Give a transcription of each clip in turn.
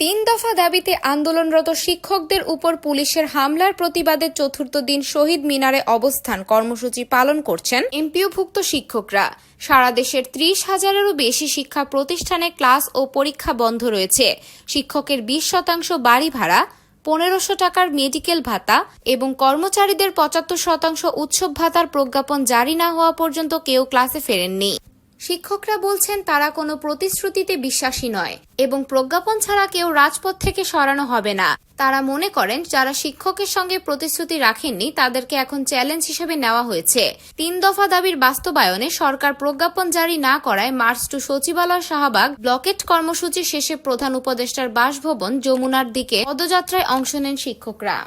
তিন দফা দাবিতে আন্দোলনরত শিক্ষকদের উপর পুলিশের হামলার প্রতিবাদে চতুর্থ দিন শহীদ মিনারে অবস্থান কর্মসূচি পালন করছেন এমপিওভুক্ত শিক্ষকরা। সারা দেশের ত্রিশ হাজারেরও বেশি শিক্ষা প্রতিষ্ঠানে ক্লাস ও পরীক্ষা বন্ধ রয়েছে। শিক্ষকের বিশ শতাংশ বাড়ি ভাড়া, পনেরোশো টাকার মেডিকেল ভাতা এবং কর্মচারীদের পঁচাত্তর শতাংশ উৎসব ভাতার প্রজ্ঞাপন জারি না হওয়া পর্যন্ত কেউ ক্লাসে ফেরেননি। শিক্ষকরা বলছেন তারা কোনো প্রতিশ্রুতিতে বিশ্বাসী নয় এবং প্রজ্ঞাপন ছাড়া কেউ রাজপথ থেকে সরানো হবে না। তারা মনে করেন, যারা শিক্ষকের সঙ্গে প্রতিশ্রুতি রাখেননি, তাদেরকে এখন চ্যালেঞ্জ হিসেবে নেওয়া হয়েছে। তিন দফা দাবির বাস্তবায়নে সরকার প্রজ্ঞাপন জারি না করায় মার্চ টু সচিবালয় শাহবাগ ব্লকেট কর্মসূচি শেষে প্রধান উপদেষ্টার বাসভবন যমুনার দিকে পদযাত্রায় অংশ নেন শিক্ষকরা।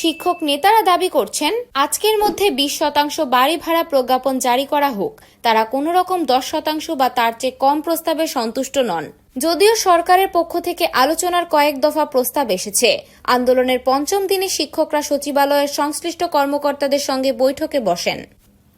শিক্ষক নেতারা দাবি করছেন, আজকের মধ্যে বিশ শতাংশ বাড়ি ভাড়া প্রজ্ঞাপন জারি করা হোক। তারা কোনো রকম দশ শতাংশ বা তার চেয়ে কম প্রস্তাবে সন্তুষ্ট নন। যদিও সরকারের পক্ষ থেকে আলোচনার কয়েক দফা প্রস্তাব এসেছে। আন্দোলনের পঞ্চম দিনে শিক্ষকরা সচিবালয়ের সংশ্লিষ্ট কর্মকর্তাদের সঙ্গে বৈঠকে বসেন।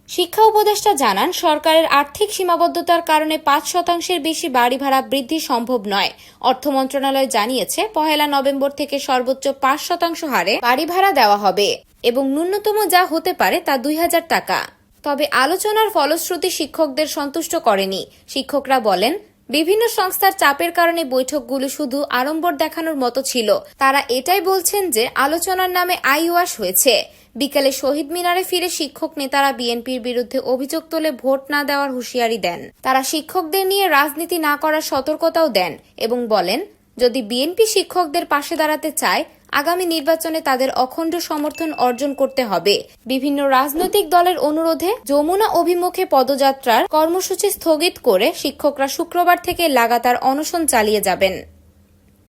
শিক্ষা উপদেষ্টা জানান, সরকারের আর্থিক সীমাবদ্ধতার কারণে পাঁচ শতাংশের বেশি বাড়ি ভাড়া বৃদ্ধি সম্ভব নয়। অর্থ মন্ত্রণালয় জানিয়েছে, পহেলা নভেম্বর থেকে সর্বোচ্চ পাঁচ শতাংশ হারে বাড়ি ভাড়া দেওয়া হবে এবং ন্যূনতম যা হতে পারে তা দুই হাজার টাকা। তবে আলোচনার ফলশ্রুতি শিক্ষকদের সন্তুষ্ট করেনি। শিক্ষকরা বলেন, বিভিন্ন সংস্থার চাপের কারণে বৈঠকগুলো শুধু আড়ম্বর দেখানোর মতো ছিল। তারা এটাই বলছেন যে, আলোচনার নামে আইওয়াশ হয়েছে। বিকেলে শহীদ মিনারে ফিরে শিক্ষক নেতারা বিএনপির বিরুদ্ধে অভিযোগ তুলে ভোট না দেওয়ার হুঁশিয়ারি দেন। তারা শিক্ষকদের নিয়ে রাজনীতি না করার সতর্কতাও দেন এবং বলেন, যদি বিএনপি শিক্ষকদের পাশে দাঁড়াতে চায়, আগামী নির্বাচনে তাদের অখণ্ড সমর্থন অর্জন করতে হবে। বিভিন্ন রাজনৈতিক দলের অনুরোধে যমুনা অভিমুখে পদযাত্রার কর্মসূচি স্থগিত করে শিক্ষকরা শুক্রবার থেকে লাগাতার অনশন চালিয়ে যাবেন।